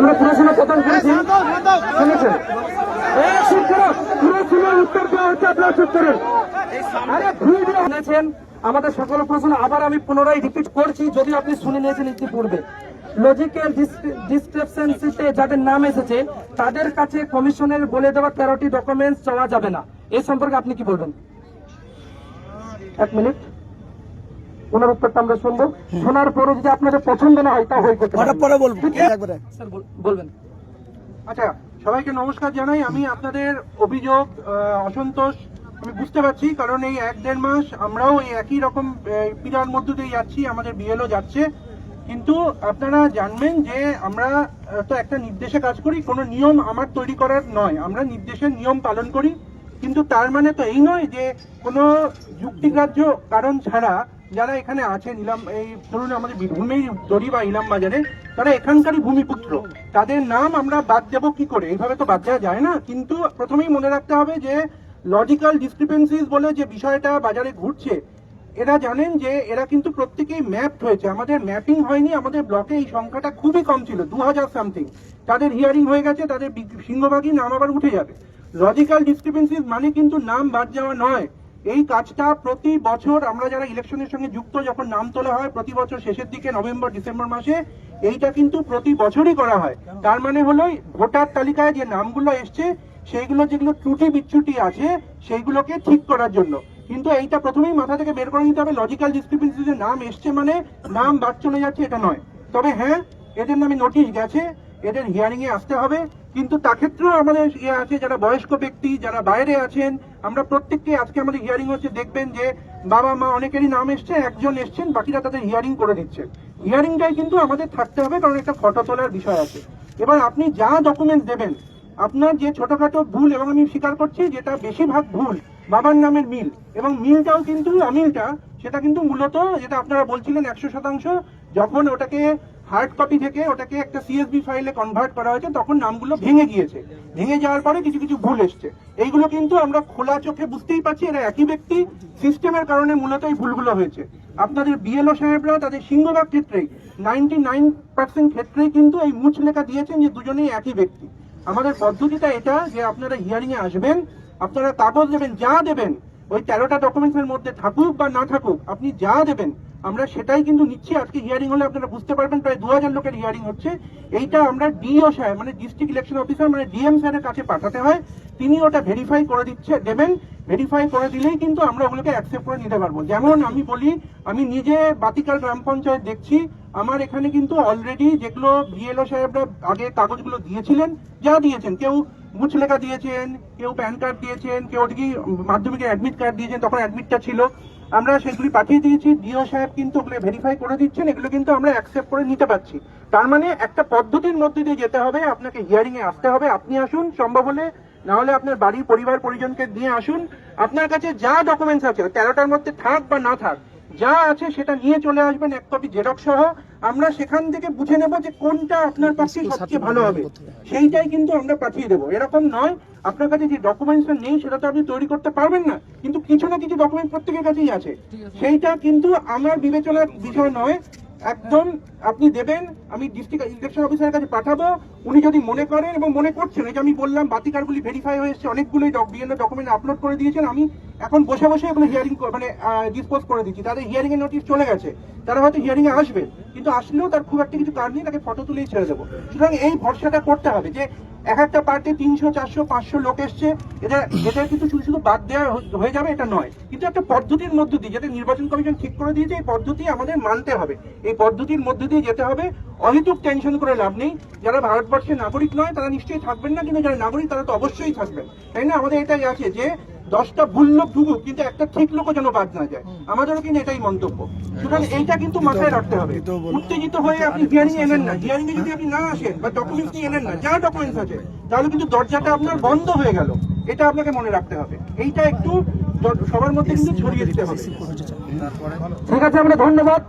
আমরা পুরসভা প্রদান করেছি। শুনেছেন? উত্তর দেওয়া হচ্ছে, আপনারা শুনেছেন? আমাদের সকল প্রশ্ন আবার আমি পুনরায় রিপিট করছি যদি আপনি শুনে নিয়েছেন ইতিপূর্বে লজিক্যাল ডিসক্রিপশনসিতে যাদের নাম এসেছে, তাদের কাছে কমিশনের বলে দেওয়া তেরোটি ডকুমেন্টস চাওয়া যাবে না। এ সম্পর্কে আপনি কি বলবেন? এক মিনিট। ওনার উত্তরটা আমরা শুনব। শোনার পরে যদি আপনাদের পছন্দ না হয় তা হয়ে করতে পরে। বলব। বলবেন। আচ্ছা সবাইকে নমস্কার জানাই। আমি আপনাদের অভিযোগ অসন্তোষ আমি বুঝতে পারছি কারণ এই এক দেড় মাস আমরাও এই একই রকম পীড়ার মধ্য দিয়ে যাচ্ছি আমাদের বিএলও যাচ্ছে। কিন্তু আপনারা জানবেন যে আমরা তো একটা নির্দেশে কাজ করি কোনো নিয়ম আমার তৈরি করার নয়। আমরা নির্দেশের নিয়ম পালন করি। কিন্তু তার মানে তো এই নয় যে কোনো যুক্তিগ্রাহ্য কারণ ছাড়া যারা এখানে আছেন, ইলাম এই ধরুন আমাদের বীরভূমের দড়ি বা ইলাম বাজারে, তারা এখানকারই ভূমিপুত্র। তাদের নাম আমরা বাদ দেবো কি করে? এইভাবে তো বাদ দেওয়া যায় না। কিন্তু প্রথমেই মনে রাখতে হবে যে লজিক্যাল ডিসক্রিপেন্সিস বলে যে বিষয়টা বাজারে ঘুরছে, এরা জানেন যে এরা কিন্তু প্রত্যেকেই ম্যাপড হয়েছে। আমাদের ম্যাপিং হয়নি, আমাদের ব্লকে এই সংখ্যাটা খুবই কম ছিল, দু হাজার সামথিং তাদের হিয়ারিং হয়ে গেছে, তাদের সিংহভাগই নাম আবার উঠে যাবে। লজিক্যাল ডিসক্রিপেন্সিস মানে কিন্তু নাম বাদ যাওয়া নয়। এই কাজটা প্রতি বছর আমরা যারা ইলেকশনের সঙ্গে যুক্ত যখন নাম তোলা হয়, প্রতি বছর শেষের দিকে নভেম্বর, ডিসেম্বর মাসে, এইটা কিন্তু প্রতি বছরই করা হয়। তার মানে হলো ভোটার তালিকায় যে নামগুলো এসছে, সেইগুলো যেগুলো ত্রুটি বিচ্ছুটি আছে, সেইগুলোকে ঠিক করার জন্য। কিন্তু এইটা প্রথমেই মাথা থেকে বের করে নিতে হবে। লজিক্যাল ডিসক্রিপেন্সি নাম এসছে মানে নাম বাদ চলে যাচ্ছে, এটা নয়। তবে হ্যাঁ এদের নামে নোটিশ গেছে, এদের হিয়ারিং এ আসতে হবে। কিন্তু তা ক্ষেত্রেও আমাদের ইয়ে আছে, যারা বয়স্ক ব্যক্তি, যারা বাইরে আছেন, আমরা প্রত্যেককে আজকে আমাদের হিয়ারিং হচ্ছে দেখবেন যে বাবা মা অনেকেরই নাম এসছে, একজন এসছেন, বাকিরা তাদের হিয়ারিং করে দিচ্ছে হিয়ারিংটাই কিন্তু আমাদের থাকতে হবে, কারণ একটা ফটো তোলার বিষয় আছে। এবার আপনি যা ডকুমেন্ট দেবেন, আপনার যে ছোটখাটো ভুল, এবং আমি স্বীকার করছি যেটা বেশিরভাগ ভুল, বাবার নামের মিল, এবং মিলটাও কিন্তু অমিলটা, সেটা কিন্তু মূলত, যেটা আপনারা বলছিলেন, একশো শতাংশ, যখন ওটাকে হার্ড কপি থেকে ওটাকে একটা সিএসবি ফাইলে কনভার্ট করা হয়েছে, তখন নামগুলো ভেঙে গিয়েছে। ভেঙে যাওয়ার পরে কিছু কিছু ভুল এসছে। এইগুলো কিন্তু আমরা খোলা চোখে বুঝতেই পারছি, এরা একই ব্যক্তি, সিস্টেমের কারণে মূলত এই ভুলগুলো হয়েছে। আপনাদের বিএলও সাহেবরা তাদের সিংহভাগ ক্ষেত্রেই নাইনটি নাইন পার্সেন্ট ক্ষেত্রেই কিন্তু এই মুচ লেখা দিয়েছেন যে দুজনেই একই ব্যক্তি। আমাদের পদ্ধতিটা এটা যে আপনারা হিয়ারিং এ আসবেন, আপনারা কাগজ দেবেন, যা দেবেন, ওই তেরোটা ডকুমেন্টসের মধ্যে থাকুক বা না থাকুক, আপনি যা দেবেন আমরা সেটাই কিন্তু নিচ্ছি। আজকে হিয়ারিং হলে আপনারা বুঝতে পারবেন, প্রায় দু হাজার লোকের হিয়ারিং হচ্ছে। এইটা আমরা ডিও সাহেব মানে ডিস্ট্রিক্ট ইলেকশন অফিসার মানে ডিএম স্যারের কাছে পাঠাতে হয়। তিনি ওটা ভেরিফাই করে দিচ্ছে, দেবেন। ভেরিফাই করে দিলেই কিন্তু আমরা ওগুলোকে অ্যাকসেপ্ট করে নিতে পারব। যেমন আমি বলি, আমি নিজে বাতিকার গ্রাম পঞ্চায়েত দেখছি। আমার এখানে কিন্তু অলরেডি যেগুলো বিএলও সাহেবরা আগে কাগজগুলো দিয়েছিলেন, যা দিয়েছেন। কেউ মুছ লেখা দিয়েছেন, কেউ প্যান কার্ড দিয়েছেন, কেউ ওদিকে মাধ্যমিকের অ্যাডমিট কার্ড দিয়েছেন, তখন অ্যাডমিটটা ছিল। আমরা সেগুলি পাঠিয়ে দিয়েছি ডিও সাহেব কিন্তু ওগুলো ভেরিফাই করে দিচ্ছেন, এগুলো কিন্তু আমরা অ্যাকসেপ্ট করে নিতে পারছি। তার মানে একটা পদ্ধতির মধ্যে দিয়ে যেতে হবে, আপনাকে হিয়ারিং এ আসতে হবে, আপনি আসুন, সম্ভব হলে, না হলে আপনার বাড়ির পরিবার, পরিজনকে নিয়ে আসুন। আপনার কাছে যা ডকুমেন্টস আছে তেরোটার মধ্যে থাক বা না থাক যা আছে সেটা নিয়ে চলে আসবেন এক কপি জেরক সহ। আমরা সেখান থেকে বুঝে নেব যে কোনটা আপনার পক্ষে সবচেয়ে ভালো হবে। সেইটাই কিন্তু আমরা পাঠিয়ে দেবো। এরকম নয় আপনার কাছে যে ডকুমেন্টসটা নেই সেটা তো আপনি তৈরি করতে পারবেন না কিন্তু কিছু না কিছু ডকুমেন্ট প্রত্যেকের কাছেই আছে। সেইটা কিন্তু আমার বিবেচনার বিষয় নয়। একদম আপনি দেবেন, আমি ডিস্ট্রিক্ট ইলেকশন অফিসারের কাছে পাঠাবো। উনি যদি মনে করেন এবং মনে করছেন, এই যে আমি বললাম বাতিকারগুলি ভেরিফাই হয়েছে অনেকগুলোই বিভিন্ন ডকুমেন্ট আপলোড করে দিয়েছেন, আমি এখন বসে বসে এগুলো হিয়ারিং মানে ডিসপোজ করে দিচ্ছি। তাদের হিয়ারিং এর নোটিশ চলে গেছে। তারা হয়তো হিয়ারিং এ আসবে, কিন্তু আসলেও তার খুব একটা কিছু কাজ নেই, তাকে ফটো তুলেই ছেড়ে দেবো। সুতরাং এই ভরসাটা করতে হবে যে এক একটা পার্টি তিনশো, চারশো, পাঁচশো লোক এসছে। এটা এটা কিন্তু শুধু শুধু বাদ দেওয়া হয়ে যাবে, এটা নয়। কিন্তু একটা পদ্ধতির মধ্য দিয়ে, যেটা নির্বাচন কমিশন ঠিক করে দিয়েছে, এই পদ্ধতি আমাদের মানতে হবে। এই পদ্ধতির মধ্য দিয়ে যেতে হবে। অহেতুক টেনশন করে লাভ নেই। যারা ভারতবর্ষের নাগরিক নয়, তারা নিশ্চয়ই থাকবেন না। কিন্তু যারা নাগরিক, তারা তো অবশ্যই থাকবেন। তাই না? আমাদের এটাই আছে যে দশটা ভুল লোক ঢুকুক কিন্তু একটা ঠিক লোকও যেন বাদ না যায়। আমাদেরও কিন্তু এটাই মন্তব্য। সুতরাং এইটা কিন্তু মাথায় রাখতে হবে। উত্তেজিত হয়ে আপনি হিয়ারিং এলেন না। হিয়ারিং এ যদি আপনি না আসেন বা ডকুমেন্টস নিয়ে এলেন না যা ডকুমেন্টস আছে তাহলে কিন্তু দরজাটা আপনার বন্ধ হয়ে গেল। এটা আপনাকে মনে রাখতে হবে। এইটা একটু সবার মধ্যে কিন্তু ছড়িয়ে দিতে হবে। ঠিক আছে আমরা ধন্যবাদ।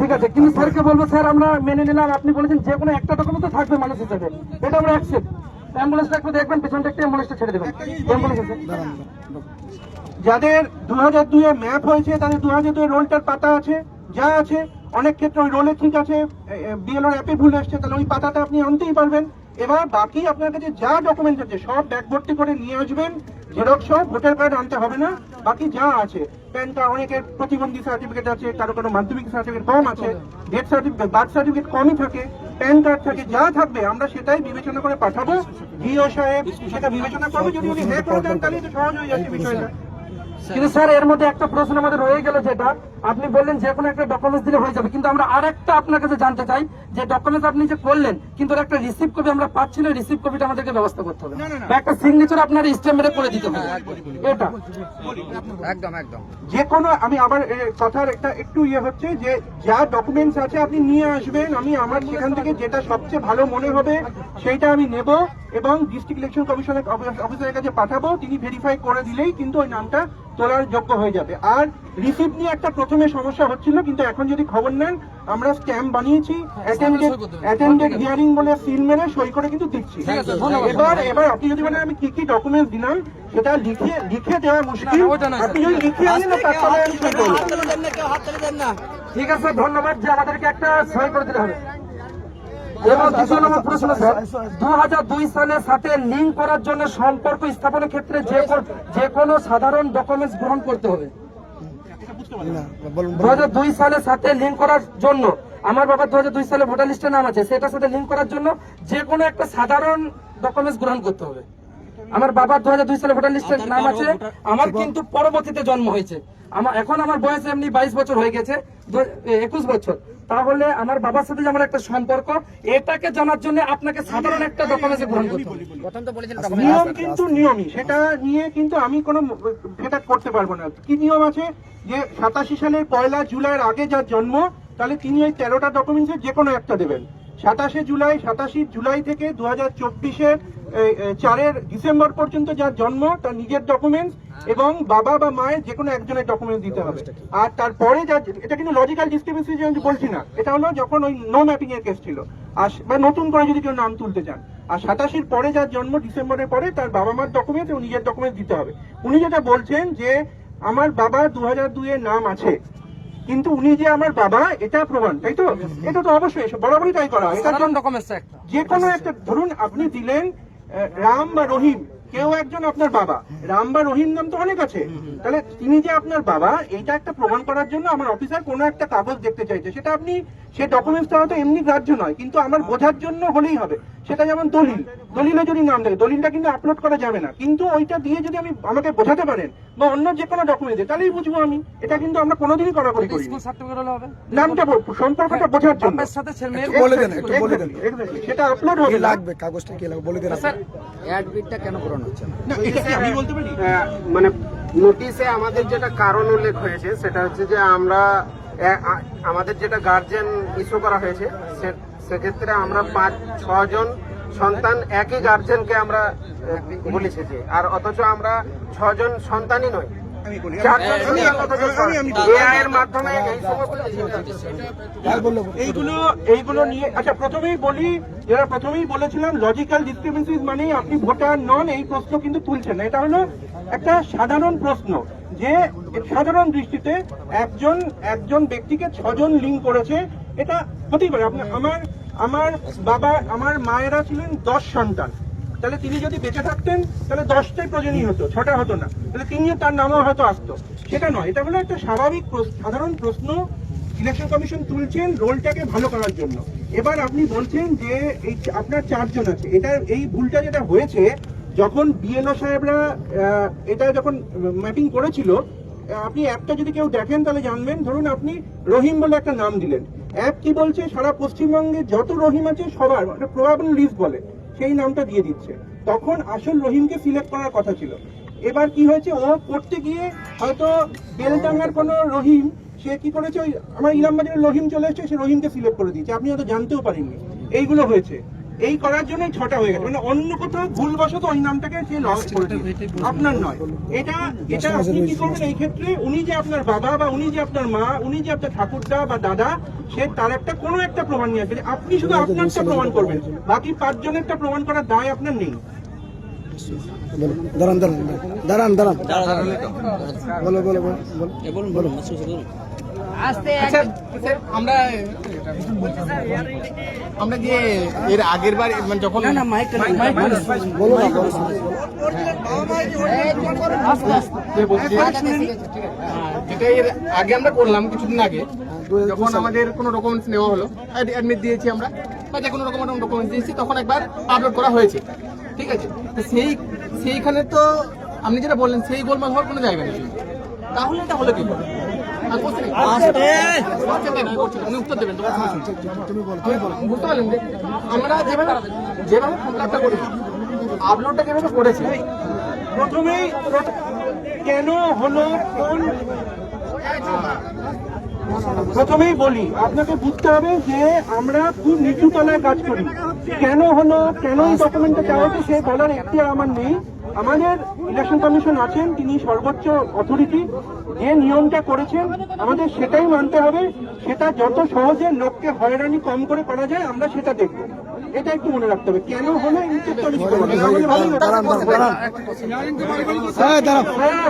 ঠিক আছে কিন্তু স্যারকে বলব স্যার আমরা মেনে নিলাম। আপনি বলেছেন যে কোনো একটা ডকুমেন্ট তো থাকবে মানুষ হিসেবে এটা আমরা অ্যাকসেপ্ট অ্যাম্বুলেন্সটা একটু দেখবেন, পেছনটা একটু অ্যাম্বুলেন্সটা ছেড়ে দেবেন। যাদের দু হাজার দুয়ে ম্যাপ হয়েছে, তাদের দু হাজার দুয়ে রোলটার পাতা আছে, যা আছে, অনেক ক্ষেত্রে ওই রোলে ঠিক আছে বিএলওর অ্যাপে ভুল আসছে, তাহলে ওই পাতাটা আপনি আনতেই পারবেন। এবার বাকি আপনার কাছে যা ডকুমেন্ট আছে, সব ব্যাগ ভর্তি করে নিয়ে আসবেন। জেরক্স সব ভোটার কার্ড আনতে হবে না। বাকি যা আছে প্যান অনেকের প্রতিবন্ধী সার্টিফিকেট আছে, কারও কারও মাধ্যমিক সার্টিফিকেট কম আছে ডেথ সার্টিফিকেট বার্থ সার্টিফিকেট কমই থাকে। প্যান কার্ড থাকে যা থাকবে, আমরা সেটাই বিবেচনা করে পাঠাবো। জিও সাহেব সেটা বিবেচনা করবে, যদি উনি হ্যাঁ করে দেন, তাহলে তো সহজ হয়ে যাচ্ছে বিষয়টা। কিন্তু স্যার এর মধ্যে একটা প্রশ্ন আমাদের রয়ে গেল যেটা আপনি বললেন যে কোনো একটা ডকুমেন্টস দিলে হয়ে যাবে কিন্তু আমরা আরেকটা আপনার কাছে জানতে চাই যে ডকুমেন্টস আপনি যে করলেন কিন্তু একটা রিসিভ কপি আমরা পাচ্ছি না রিসিভ কপিটা আমাদেরকে ব্যবস্থা করতে হবে। বা একটা সিগনেচার আপনার স্ট্যাম্প করে দিতে হবে। এটা। একদম একদম। যে কোনো আমি আবার কথার একটা একটু ইয়ে হচ্ছে যে যা ডকুমেন্টস আছে আপনি নিয়ে আসবেন আমি আমার সেখান থেকে যেটা সবচেয়ে ভালো মনে হবে সেইটা আমি নেব এবং ডিস্ট্রিক্ট ইলেকশন কমিশনের অফিসারের কাছে পাঠাবো তিনি ভেরিফাই করে দিলেই কিন্তু ওই নামটা তোলার যোগ্য হয়ে যাবে। আর রিসিপ্ট নিয়ে একটা প্রথমে সমস্যা হচ্ছিল কিন্তু এখন যদি খবর নেন আমরা স্ট্যাম্প বানিয়েছি অ্যাটেন্ডেড হিয়ারিং বলে সিল মেরে সই করে কিন্তু দিচ্ছি। এবার এবার আপনি যদি বলেন আমি কি কি ডকুমেন্টস দিলাম সেটা লিখে লিখে দেওয়া মুশকিল। আপনি যদি লিখে আনেন তারপরে আমি সই করব। ঠিক আছে ধন্যবাদ যে আমাদেরকে একটা সই করে দিতে হবে। এবং দ্বিতীয় নম্বর প্রশ্ন স্যার দু হাজার দুই সালের সাথে লিঙ্ক করার জন্য সম্পর্ক স্থাপনের ক্ষেত্রে যে যে কোনো সাধারণ ডকুমেন্টস গ্রহণ করতে হবে। দু হাজার দুই সালের সাথে লিঙ্ক করার জন্য, আমার বাবা দু হাজার দুই সালে ভোটার লিস্টে নাম আছে, সেটার সাথে লিঙ্ক করার জন্য যে কোনো একটা সাধারণ ডকুমেন্টস গ্রহণ করতে হবে। আমার বাবা দু হাজার দুই সালে ভোটার লিস্টে নাম আছে আমার কিন্তু পরবর্তীতে জন্ম হয়েছে। আমার এখন আমার বয়স এমনি বাইশ বছর হয়ে গেছে একুশ বছর। তাহলে আমার বাবার সাথে যে আমার একটা সম্পর্ক এটাকে জানার জন্য আপনাকে সাধারণ একটা ডকুমেন্টস গ্রহণ করতে বলেছিলেন নিয়ম কিন্তু নিয়মই। সেটা নিয়ে কিন্তু আমি কোনো ভেটা করতে পারব না। কি নিয়ম আছে? যে সাতাশি সালের পয়লা জুলাইয়ের আগে যার জন্ম তাহলে তিনি ওই তেরোটা ডকুমেন্টসের যে কোনো একটা দেবেন। সাতাশে জুলাই সাতাশি জুলাই থেকে দু হাজার চব্বিশের চারের ডিসেম্বর পর্যন্ত যার জন্ম তার নিজের ডকুমেন্টস এবং বাবা বা মায়ের যে কোনো একজনের ডকুমেন্টস দিতে হবে। আর তারপরে যা এটা কিন্তু লজিক্যাল ডিসক্রিপেন্সি আমি বলছি না এটা হলো যখন ওই নো ম্যাপিং এর কেস ছিল। আর বা নতুন করে যদি কেউ নাম তুলতে চান। আর সাতাশির পরে যার জন্ম ডিসেম্বরের পরে তার বাবা মার ডকুমেন্ট এবং নিজের ডকুমেন্ট দিতে হবে। উনি যেটা বলছেন যে আমার বাবা দু হাজার দুইয়ের নাম আছে কিন্তু উনি যে আমার বাবা এটা প্রমাণ তাই তো? এটা তো অবশ্যই বরাবরই তাই করা। এটা ডকুমেন্টস যে কোনো একটা ধরুন আপনি দিলেন রাম বা রহিম কেউ একজন আপনার বাবা। রাম বা রহিম নাম তো অনেক আছে। তাহলে তিনি যে আপনার বাবা এটা একটা প্রমাণ করার জন্য আমার অফিসার কোনো একটা কাগজ দেখতে চাইছে। সেটা আপনি সে ডকুমেন্টসটা হয়তো এমনি গ্রাহ্য নয় কিন্তু আমার বোঝার জন্য হলেই হবে। সেটা যেমন দলিল দলিলে যদি নাম থাকে দলিলটা কিন্তু আপলোড করা যাবে না। কিন্তু ওইটা দিয়ে যদি আমি আমাকে বোঝাতে পারেন বা অন্য যে কোনো ডকুমেন্ট তাহলেই বুঝব আমি। এটা কিন্তু আমরা কোনোদিনই করি স্কুল সার্টিফিকেট হলে হবে? নামটা সম্পর্কটা বোঝার জন্য। সাথে ছেলে বলে দেন, একটু বলে দেন। সেটা আপলোড হবে লাগবে কাগজটা কি লাগবে বলে দেন স্যার অ্যাডমিটটা কেন পূরণ হচ্ছে না? না, এটা কি আমি বলতে পারি? মানে নোটিশে আমাদের যেটা কারণ উল্লেখ হয়েছে সেটা হচ্ছে যে আমরা আমাদের যেটা গার্জেন ইস্যু করা হয়েছে সেক্ষেত্রে আমরা পাঁচ, ছজন সন্তান একই গার্জেনকে আমরা বলেছি যে, আর অথচ আমরা ছজন সন্তানই নয় চারজন সন্তান অথচ AI এর মাধ্যমে এই সমস্ত এইগুলো এইগুলো নিয়ে আচ্ছা প্রথমেই বলি যারা প্রথমেই বলেছিলাম লজিক্যাল মানে আপনি ভোটার নন এই প্রশ্ন কিন্তু তুলছেন না। এটা হলো একটা সাধারণ প্রশ্ন যে সাধারণ দৃষ্টিতে একজন একজন ব্যক্তিকে ছজন লিঙ্ক করেছে এটা হতেই পারে। আপনার আমার আমার বাবা আমার মায়েরা ছিলেন দশ সন্তান। তাহলে তিনি যদি বেঁচে থাকতেন, তাহলে দশটাই প্রজনী হতো, ছটা হতো না। তাহলে তিনিও তার নামও হয়তো আসতো। সেটা নয়, এটা হলো একটা স্বাভাবিক সাধারণ প্রশ্ন। ইলেকশন কমিশন তুলছেন রোলটাকে ভালো করার জন্য। এবার আপনি বলছেন যে এই আপনার চারজন আছে। এটা, এই ভুলটা যেটা হয়েছে, যখন বিএলও সাহেবরা এটা যখন ম্যাপিং করেছিল আপনি অ্যাপটা যদি কেউ দেখেন তাহলে জানবেন। ধরুন আপনি রহিম বলে একটা নাম দিলেন। অ্যাপ কি বলছে? সারা পশ্চিমবঙ্গে যত রহিম আছে, সবার প্রবাবল লিস্ট বলে। সেই নামটা দিয়ে দিচ্ছে। তখন আসল রহিমকে সিলেক্ট করার কথা ছিল। এবার কি হয়েছে? ও পড়তে গিয়ে হয়তো বেলডাঙ্গার কোনো রহিম, সে কি করেছে? ওই আমার ইলাম বাজারের রহিম চলে এসেছে, সে রহিমকে সিলেক্ট করে দিয়েছে। আপনি হয়তো জানতেও পারেননি। এইগুলো হয়েছে। এই করার জন্য ছটা হয়ে গেছে। মানে অন্য কোথাও ভুলবশত ওই নামটাকে সে লস করে আপনার নয়। এটা এটা আপনি কি করবেন? এই ক্ষেত্রে উনি যে আপনার বাবা বা উনি যে আপনার মা উনি যে আপনার ঠাকুরদা বা দাদা সে তার একটা কোনো একটা প্রমাণ নিয়ে আসবে আপনি শুধু আপনারটা প্রমাণ করবেন। বাকি পাঁচজনেরটা প্রমাণ করার দায় আপনার নেই। দাঁড়ান দাঁড়ান দাঁড়ান দাঁড়ান। বলো বলো বলো বলো। বলো আমরা আমরা যে এর আগের বার মানে যখন না বলো যেটা এর আগে আমরা করলাম কিছুদিন আগে। যখন আমাদের কোনো ডকুমেন্টস নেওয়া হলো অ্যাডমিট দিয়েছি আমরা। বা যে কোনো রকম ডকুমেন্টস দিয়েছি তখন একবার আপলোড করা হয়েছে। ঠিক আছে? তো সেই সেইখানে তো আপনি যেটা বললেন সেই গোলমাল হওয়ার কোনো জায়গা নেই। তাহলে এটা হলো কি করে? প্রথমেই কেন হলো কোন প্রথমেই বলি, আপনাকে বুঝতে হবে যে আমরা খুব নিচু তলায় কাজ করি। কেন হলো কেন এই ডকুমেন্টটা চাওয়া হচ্ছে সে বলার একটি আমার নেই। আমাদের ইলেকশন কমিশন আছেন তিনি সর্বোচ্চ অথরিটি যে নিয়মটা করেছেন আমাদের সেটাই মানতে হবে সেটা যত সহজে লোককে হয়রানি কম করে করা যায় আমরা সেটা দেখব এটা একটু মনে রাখতে হবে কেন হলো হ্যাঁ হ্যাঁ,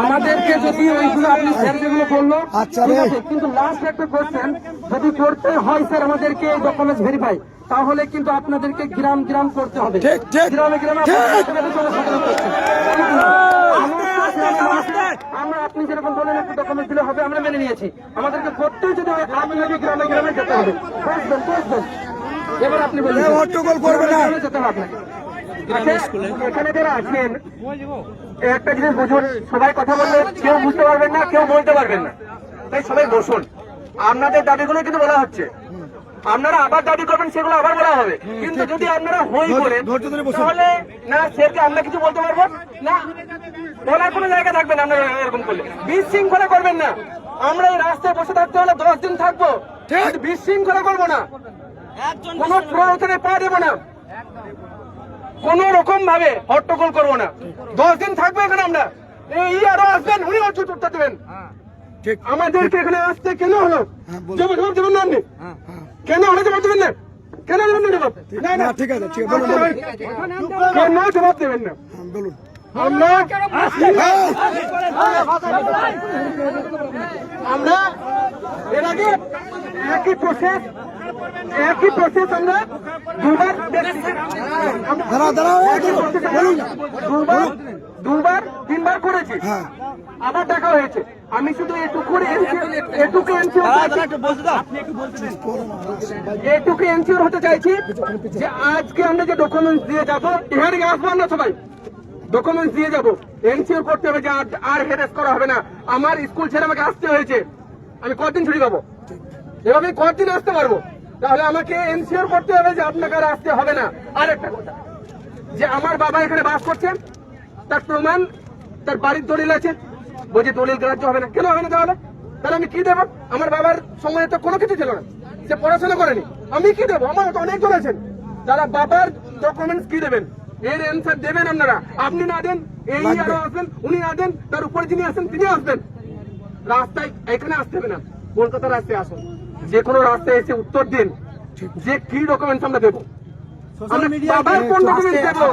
আমাদেরকে যদি ওইগুলো আপনি স্যার যেগুলো বলল আচ্ছা কিন্তু লাস্ট একটা কোশ্চেন যদি করতে হয় স্যার আমাদেরকে ডকুমেন্টস ভেরিফাই তাহলে কিন্তু আপনাদেরকে গ্রাম গ্রাম করতে হবে। গ্রামে গ্রামে। আমরা আপনি যেরকম বলেন একটা ডকুমেন্ট দিলে হবে আমরা মেনে নিয়েছি। আমাদেরকে করতেই যদি আপনাকে গ্রামে গ্রামে যেতে হবে। বসবেন বসবেন এবার আপনি বলুন। এ, হট্টগোল করবে না। যেতে হবে আচ্ছা, এখানে যারা আছেন একটা জিনিস বুঝুন। সবাই কথা বললে কেউ বুঝতে পারবেন না কেউ বলতে পারবেন না। তাই সবাই বসুন। আপনাদের দাবিগুলো কিন্তু বলা হচ্ছে। আপনারা আবার দাবি করবেন সেগুলো আবার বলা হবে। কিন্তু যদি আপনারা হই করেন। তাহলে না স্যারকে আমরা কিছু বলতে পারব না বলার কোনো জায়গা থাকবে না আপনারা এরকম করলে। বিশৃঙ্খলা করবেন না। আমরা এই রাস্তায় বসে থাকতে হলে দশ দিন থাকব। কিন্তু বিশৃঙ্খলা করব না। কোন প্রয়োজনে পা দেবো না। কোন রকম ভাবে হট্টগোল করব না। দশ দিন থাকব এখানে আমরা। এই আরও আসবেন উনি অর্থ উত্তর দেবেন। ঠিক। আমাদেরকে এখানে আসতে কেন হলো? জবাব দেবেন না আপনি কেন হলো জবাব দেবেন না? কেন দেবেন না জবাব? না না। ঠিক আছে ঠিক আছে কেন জবাব দেবেন না? হ্যাঁ, বলুন। আমরা আমরা এর আগে একই প্রসেস একই প্রসেস আমরা দুবার দাঁড়াও দাঁড়াও দুবার দুবার তিনবার করেছি। হ্যাঁ। আবার দেখা হয়েছে। আমি শুধু এটুকু এটুকু এটুকু এনসিওর হতে চাইছি যে আজকে আমরা যে ডকুমেন্টস দিয়ে যাব এখানে আসব না সবাই। ডকুমেন্টস দিয়ে যাব। এনসিওর করতে হবে যে আর- আর হেরেস করা হবে না। আমার স্কুল ছেড়ে আমাকে আসতে হয়েছে। আমি কতদিন ছুটি পাবো? এভাবে কতদিন আসতে পারব? তাহলে আমাকে এনসিওর করতে হবে যে আপনাকে আর আসতে হবে না। আর একটা কথা যে আমার বাবা এখানে বাস করছেন তার প্রমাণ তার বাড়ির দলিল আছে। বলছে দলিল গ্রাহ্য হবে না। কেন হবে না তাহলে? তাহলে আমি কি দেবো? আমার বাবার সময়ে তো কোনো কিছু ছিল না। সে পড়াশোনা করেনি। আমি কি দেবো? আমার তো অনেকজন আছেন তারা বাবার ডকুমেন্টস কি দেবেন? এর অ্যান্সার দেবেন আপনারা। আপনি না দেন এই আরও আসবেন উনি না দেন তার উপরে যিনি আসেন তিনি আসবেন। রাস্তায় এখানে আসতে হবে না। কলকাতা রাস্তায় আসুন। যে কোনো রাস্তায় এসে উত্তর দিন। যে কি ডকুমেন্টস আমরা দেবো? আমরা বাবার কোন ডকুমেন্টস দেবো?